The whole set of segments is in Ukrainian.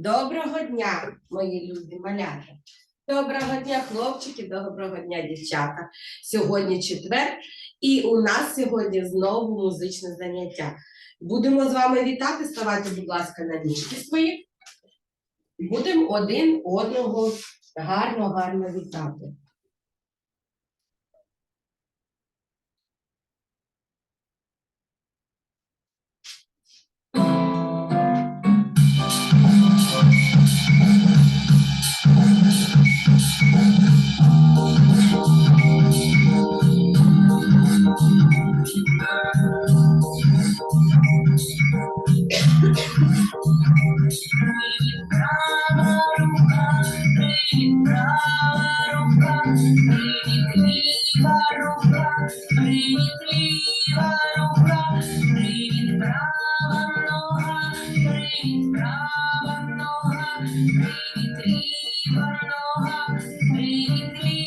Доброго дня, мої любі малята. Доброго дня, хлопчики, доброго дня, дівчата. Сьогодні четвер, і у нас сьогодні знову музичне заняття. Будемо з вами вітати. Ставайте, будь ласка, на ніжки свої. Будемо один одного гарно, гарно вітати. Права нога, привіт, ліва нога, привіт, ліва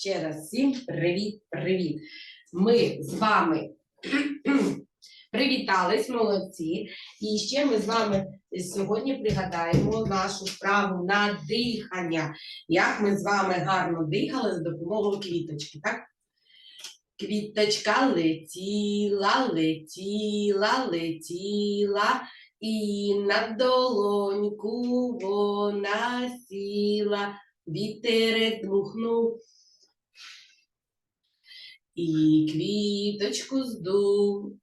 ще раз всім привіт-привіт. Ми з вами привітались, молодці. І ще ми з вами сьогодні пригадаємо нашу справу на дихання. Як ми з вами гарно дихали за допомогою квіточки, так? Квіточка летіла, летіла, летіла, і на долоньку вона сіла, вітерець дмухнув. І квіточку здув.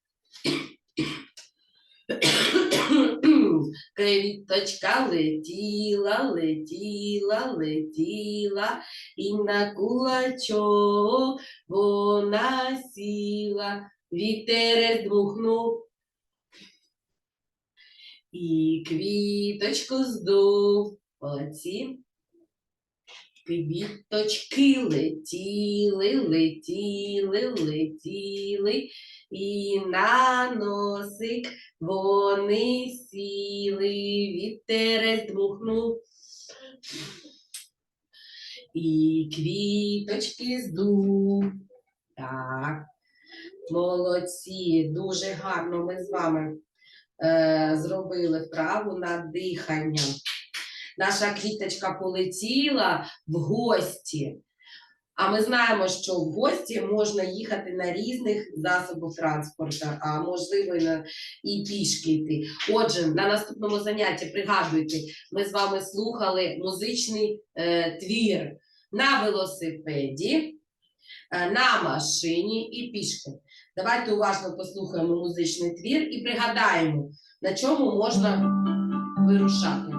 Квіточка летіла, летіла, летіла, і на кулачок вона сіла, вітерець дмухнув. І квіточку здув. Молодці. Квіточки летіли, летіли, летіли, і на носик вони сіли, вітерець дмухнув. І квіточки здув. Так. Молодці, дуже гарно ми з вами е, зробили вправу на дихання. Наша квіточка полетіла в гості. А ми знаємо, що в гості можна їхати на різних засобах транспорту, а можливо і, на, і пішки йти. Отже, на наступному занятті пригадуйте, ми з вами слухали музичний е, твір на велосипеді, е, на машині і пішки. Давайте уважно послухаємо музичний твір і пригадаємо, на чому можна вирушати.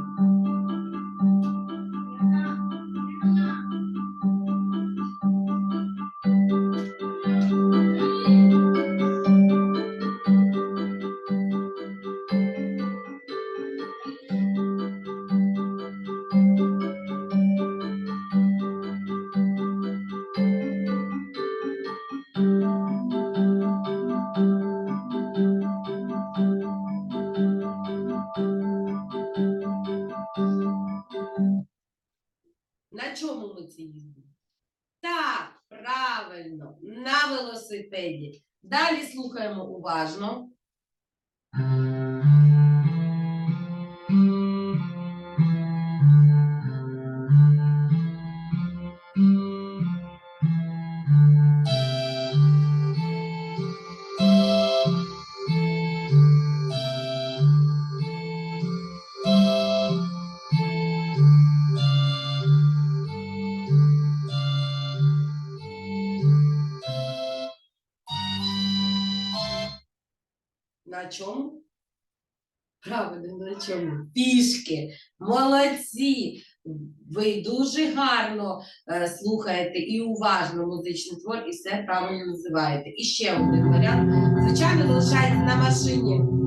Правильно, на велосипеді. Далі слухаємо уважно. На чому? Правильно, на чому? Пішки. Молодці! Ви дуже гарно е, слухаєте і уважно музичний твор, і все правильно називаєте. І ще один варіант. Звичайно, залишається на машині.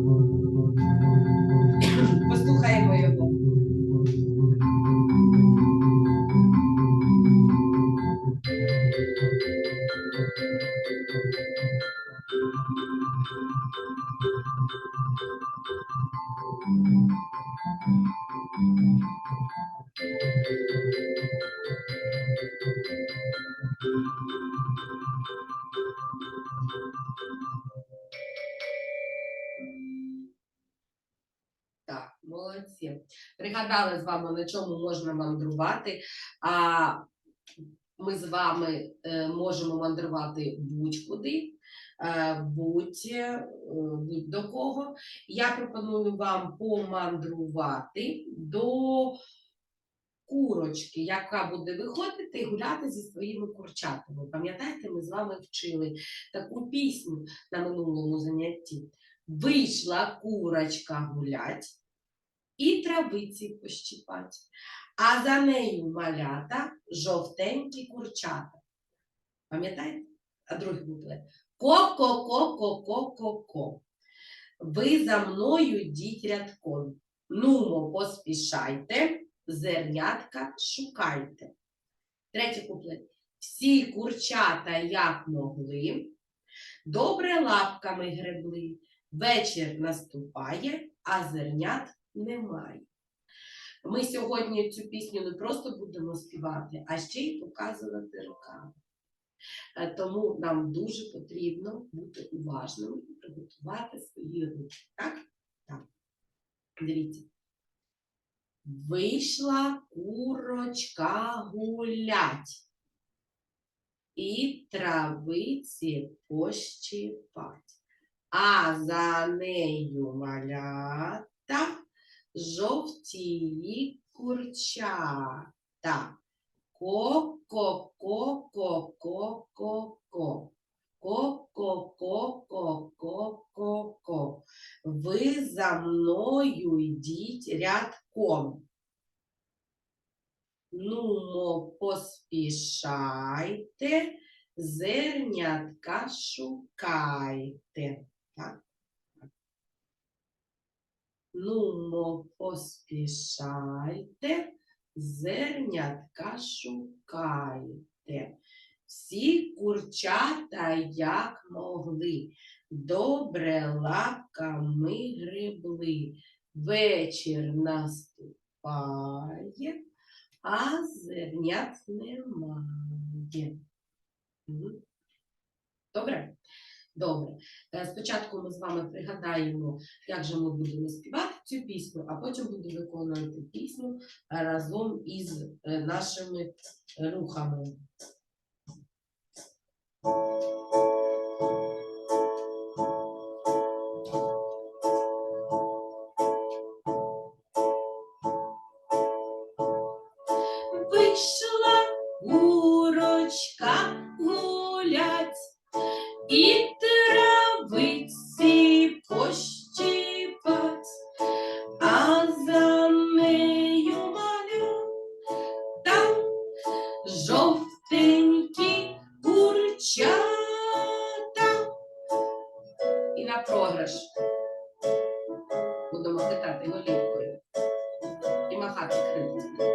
Пригадали з вами, на чому можна мандрувати. А ми з вами е, можемо мандрувати будь-куди, е, будь, е, будь до кого. Я пропоную вам помандрувати до курочки, яка буде виходити і гуляти зі своїми курчатами. Пам'ятаєте, ми з вами вчили таку пісню на минулому занятті. Вийшла курочка гулять і травиці пощипать, а за нею малята жовтенькі курчата. Пам'ятаєте? А другий буклет. Ко-ко-ко-ко-ко-ко-ко. Ви за мною йдіть рядком. Нумо, поспішайте, зернятка шукайте. Третій куплет. Всі курчата, як могли, добре лапками гребли. Вечір наступає, а зернят немає. Ми сьогодні цю пісню не просто будемо співати, а ще й показувати руками. Е, Тому нам дуже потрібно бути уважними і приготувати свої руки. Так? Так. Дивіться. Вийшла курочка гулять і травиці пощипать, а за нею малята жовтії курчата. Ко-ко-ко-ко-ко-ко. Ко-ко-ко-ко-ко-ко. Ви за мною йдіть рядком. Нумо, поспішайте, зернятка шукайте. Так? Нумо, поспішайте, зернятка шукайте. Всі курчата, як могли, добре лапками гребли. Вечір наступає, а зернят немає. Добре? Добре. Е, Спочатку ми з вами пригадаємо, як же ми будемо співати цю пісню, а потім будемо виконувати пісню разом із е, нашими рухами. Вийшла курочка і махати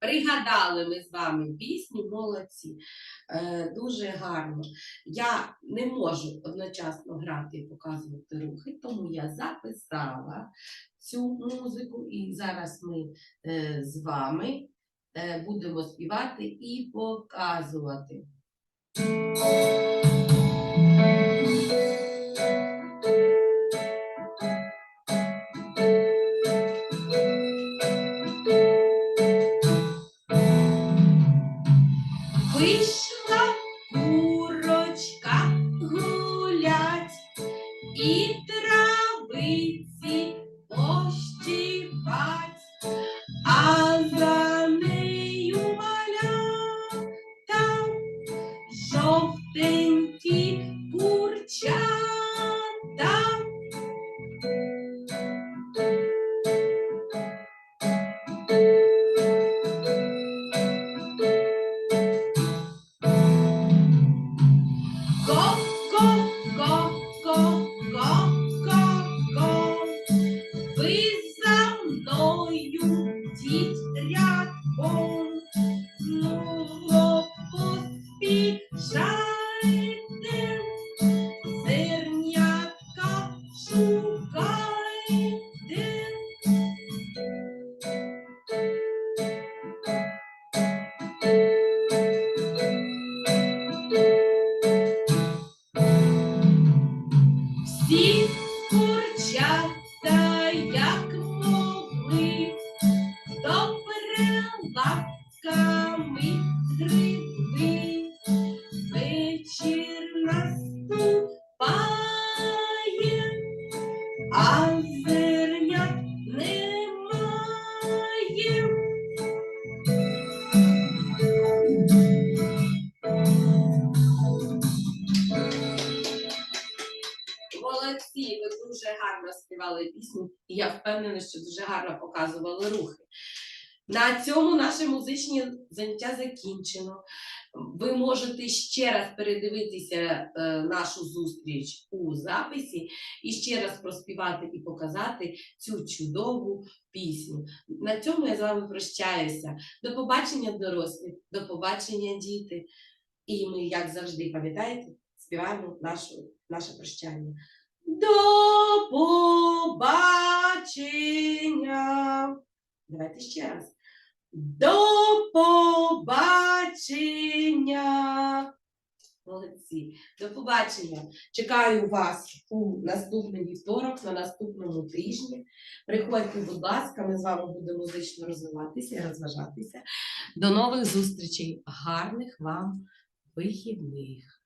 Пригадали ми з вами пісню молодці. Е, дуже гарно. Я не можу одночасно грати і показувати рухи, тому я записала цю музику, і зараз ми е, з вами е, будемо співати і показувати. Гарно співали пісню, і я впевнена, що дуже гарно показували рухи. На цьому наше музичне заняття закінчено. Ви можете ще раз передивитися е, нашу зустріч у записі і ще раз проспівати і показати цю чудову пісню. На цьому я з вами прощаюся. До побачення, дорослі, до побачення, діти. І ми, як завжди, пам'ятаєте, співаємо нашу, наше прощання. До побачення. Давайте ще раз. До побачення. Молодці. До побачення. Чекаю вас у наступний вівторок, на наступному тижні. Приходьте, будь ласка, ми з вами будемо музично розвиватися і розважатися. До нових зустрічей. Гарних вам вихідних.